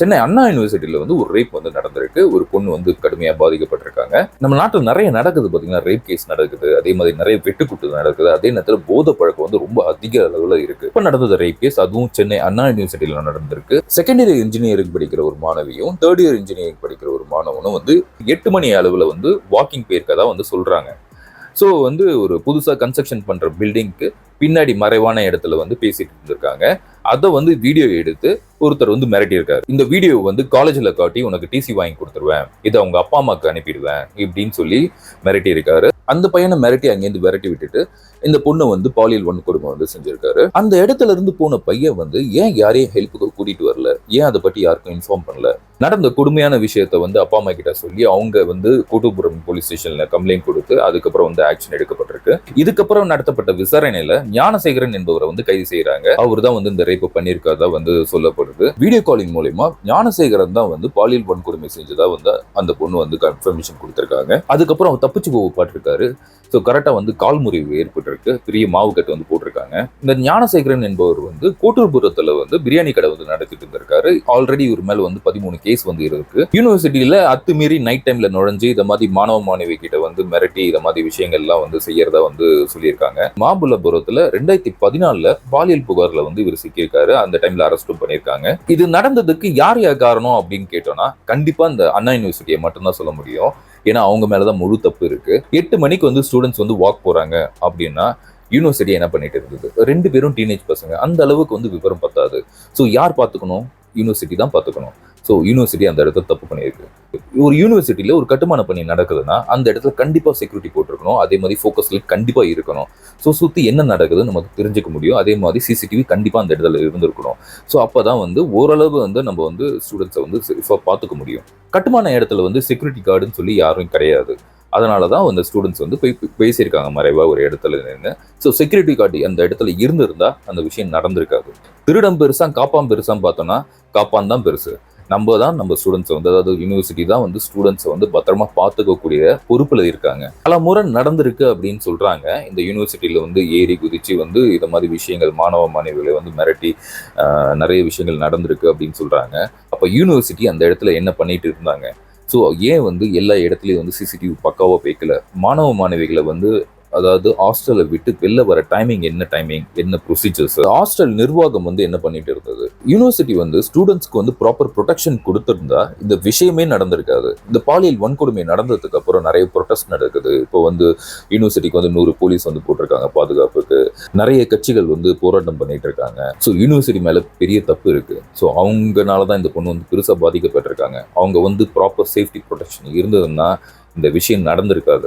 சென்னை அண்ணா யூனிவர்சிட்டியில வந்து ஒரு ரேப் வந்து நடந்திருக்கு. ஒரு பொண்ணு வந்து கடுமையா பாதிக்கப்பட்டிருக்காங்க. நம்ம நாட்டில் நிறைய நடக்குது பாத்தீங்கன்னா ரேப் கேஸ் நடக்குது. அதே மாதிரி நிறைய வெட்டுக்குட்டு நடக்குது. அதே நேரத்தில் போத பழக்கம் வந்து ரொம்ப அதிக அளவில் இருக்கு. இப்போ நடந்தது ரேப் கேஸ் அதுவும் சென்னை அண்ணா யூனிவர்சிட்டியில நடந்திருக்கு. செகண்ட் இயர் இன்ஜினியரிங் படிக்கிற ஒரு மாணவியும் தேர்ட் இயர் இன்ஜினியரிங் படிக்கிற ஒரு மாணவனும் வந்து எட்டு மணி அளவில் வந்து வாக்கிங் போயிருக்கதா வந்து சொல்றாங்க. ஸோ வந்து ஒரு புதுசாக கன்ஸ்ட்ரக்ஷன் பண்ணுற பில்டிங்க்கு பின்னாடி மறைவான இடத்துல வந்து பேசிட்டு இருந்திருக்காங்க. அதை வந்து வீடியோ எடுத்து ஒருத்தர் வந்து மிரட்டியிருக்காரு. இந்த வீடியோ வந்து காலேஜில் காட்டி உனக்கு டிசி வாங்கி கொடுத்துருவேன். இதை அவங்க அப்பா அம்மாவுக்கு அனுப்பிடுவேன் இப்படின்னு சொல்லி மிரட்டியிருக்காரு. அந்த பையனை மிரட்டி அங்கேருந்து விரட்டி விட்டுட்டு இந்த பொண்ணை வந்து பாலியல் வன்கொடுமை வந்து செஞ்சிருக்காரு. அந்த இடத்துல இருந்து போன பையன் வந்து ஏன் யாரையும் ஹெல்ப்புக்கு கூட்டிட்டு வரல? ஏன் அதை பற்றி யாருக்கும் இன்ஃபார்ம் பண்ணல? நடந்த கொடுமையான விஷயத்த வந்து அப்பா அம்மா கிட்ட சொல்லி அவங்க வந்து கூட்டுப்புறம் போலீஸ் ஸ்டேஷன்ல கம்ப்ளைண்ட் கொடுத்து அதுக்கப்புறம் வந்து ஆக்ஷன் எடுக்கப்படும் இருக்கு. இதுக்கப்புறம் நடத்தப்பட்ட விசாரணையில ஞானசேகரன் என்பவரை வந்து கைது செய்யறாங்க அவர் தான் வந்து இந்த ரேப் பண்ணியிருக்கிறதா வந்து சொல்லப்படுது. வீடியோ காலிங் மூலயமா ஞானசேகரன் தான் வந்து பாலியல் வன்கொடுமை செஞ்சதா வந்து அந்த பொண்ணு வந்து கன்ஃபர்மேஷன் கொடுத்துருக்காங்க. அதுக்கப்புறம் அவர் தப்பிச்சு போக பாட்டிருக்காரு. ஸோ கரெக்டாக வந்து கால் முறிவு ஏற்பட்டிருக்கு. பெரிய மாவு கட்டு வந்து போட்டிருக்காங்க. இந்த ஞானசேகரன் என்பவர் வந்து கோட்டூர்புரத்தில் வந்து பிரியாணி கடை வந்து நடத்திட்டு இருந்திருக்காரு. ஆல்ரெடி இவர் மேல வந்து பதிமூணு கேஸ் வந்து இருக்கு. யூனிவர்சிட்டியில அத்துமீறி நைட் டைம்ல நுழைஞ்சு இந்த மாதிரி மாணவ மாணவி கிட்ட வந்து மிரட்டி இந்த மாதிரி விஷயங்கள்லாம் வந்து செய்யறதா வந்து சொல்லியிருக்காங்க. மாபுல்லபுரத்துல ரெண்டாயிரத்தி பதினாலுல பாலியல் புகார்ல வந்து இவர் சிக்கியிருக்காரு. அந்த டைம்ல அரெஸ்டும் பண்ணியிருக்காங்க. இது நடந்ததுக்கு யார் யார் காரணம் அப்படின்னு கேட்டோம்னா கண்டிப்பா இந்த அண்ணா யூனிவர்சிட்டியை மட்டும்தான் சொல்ல முடியும். ஏன்னா அவங்க மேலதான் முழு தப்பு இருக்கு. எட்டு மணிக்கு வந்து ஸ்டூடெண்ட்ஸ் வந்து வாக் போறாங்க அப்படின்னா யூனிவர்சிட்டி என்ன பண்ணிட்டு இருந்தது? ரெண்டு பேரும் டீனேஜ் பசங்க. அந்த அளவுக்கு வந்து விவரம் பத்தாது. ஸோ யார் பார்த்துக்கணும்? யூனிவர்சிட்டி தான் பார்த்துக்கணும். ஸோ யூனிவர்சிட்டி அந்த இடத்துல தப்பு பண்ணியிருக்கு. ஒரு யூனிவர்சிட்டியில் ஒரு கட்டுமான பணி நடக்குதுன்னா அந்த இடத்துல கண்டிப்பாக செக்யூரிட்டி போட்டிருக்கணும். அதே மாதிரி ஃபோக்கஸில் கண்டிப்பாக இருக்கணும். ஸோ சுற்றி என்ன நடக்குதுன்னு நமக்கு தெரிஞ்சுக்க முடியும். அதே மாதிரி சிசிடிவி கண்டிப்பாக அந்த இடத்துல இருந்திருக்கணும். ஸோ அப்போ தான் வந்து ஓரளவு வந்து நம்ம வந்து ஸ்டூடெண்ட்ஸை வந்து சேஃபாக பார்த்துக்க முடியும். கட்டுமான இடத்துல வந்து செக்யூரிட்டி கார்டுன்னு சொல்லி யாரும் கிடையாது. அதனால தான் அந்த ஸ்டூடெண்ட்ஸ் வந்து போய் பேசியிருக்காங்க மறைவாக ஒரு இடத்துல நின்று ஸோ செக்யூரிட்டி கார்டு அந்த இடத்துல இருந்திருந்தால் அந்த விஷயம் நடந்திருக்காது. திருடம் பெருசாக காப்பான் பெருசான்னு பார்த்தோன்னா காப்பான் தான் பெருசு. நம்ம தான் நம்ம ஸ்டூடெண்ட்ஸை வந்து அதாவது யூனிவர்சிட்டி தான் வந்து ஸ்டூடெண்ட்ஸை வந்து பத்திரமா பார்த்துக்கக்கூடிய பொறுப்பில் இருக்காங்க. பல முறை நடந்திருக்கு அப்படின்னு சொல்கிறாங்க இந்த யூனிவர்சிட்டியில் வந்து ஏறி குதிச்சு வந்து இந்த மாதிரி விஷயங்கள் மாணவ மாணவிகளை வந்து மிரட்டி நிறைய விஷயங்கள் நடந்திருக்கு அப்படின்னு சொல்கிறாங்க அப்போ யூனிவர்சிட்டி அந்த இடத்துல என்ன பண்ணிட்டு இருந்தாங்க? ஸோ ஏன் வந்து எல்லா இடத்துலையும் வந்து சிசிடிவி பக்காவாக வைக்கல மாணவ மாணவிகளை வந்து அதாவது ஹாஸ்டலை விட்டு வெளில வர டைமிங் என்ன டைமிங் என்ன ப்ரொசீஜர்ஸ் ஹாஸ்டல் நிர்வாகம் வந்து என்ன பண்ணிட்டு இருந்தது? யூனிவர்சிட்டி வந்து ஸ்டூடெண்ட்ஸ்க்கு வந்து ப்ராப்பர் ப்ரொடெக்ஷன் கொடுத்திருந்தா இந்த விஷயமே நடந்திருக்காது. இந்த பாலியல் வன்கொடுமை நடந்ததுக்கு அப்புறம் நிறைய ப்ரொடெஸ்ட் நடக்குது. இப்போ வந்து யூனிவர்சிட்டிக்கு வந்து நூறு போலீஸ் வந்து போட்டிருக்காங்க பாதுகாப்புக்கு. நிறைய கட்சிகள் வந்து போராட்டம் பண்ணிட்டு இருக்காங்க. ஸோ யூனிவர்சிட்டி மேல பெரிய தப்பு இருக்கு. ஸோ அவங்கனால தான் இந்த பொண்ணு வந்து பெருசாக பாதிக்கப்பட்டிருக்காங்க. அவங்க வந்து ப்ராப்பர் சேஃப்டி ப்ரொடெக்ஷன் இருந்ததுன்னா இந்த விஷயம் நடந்திருக்காது.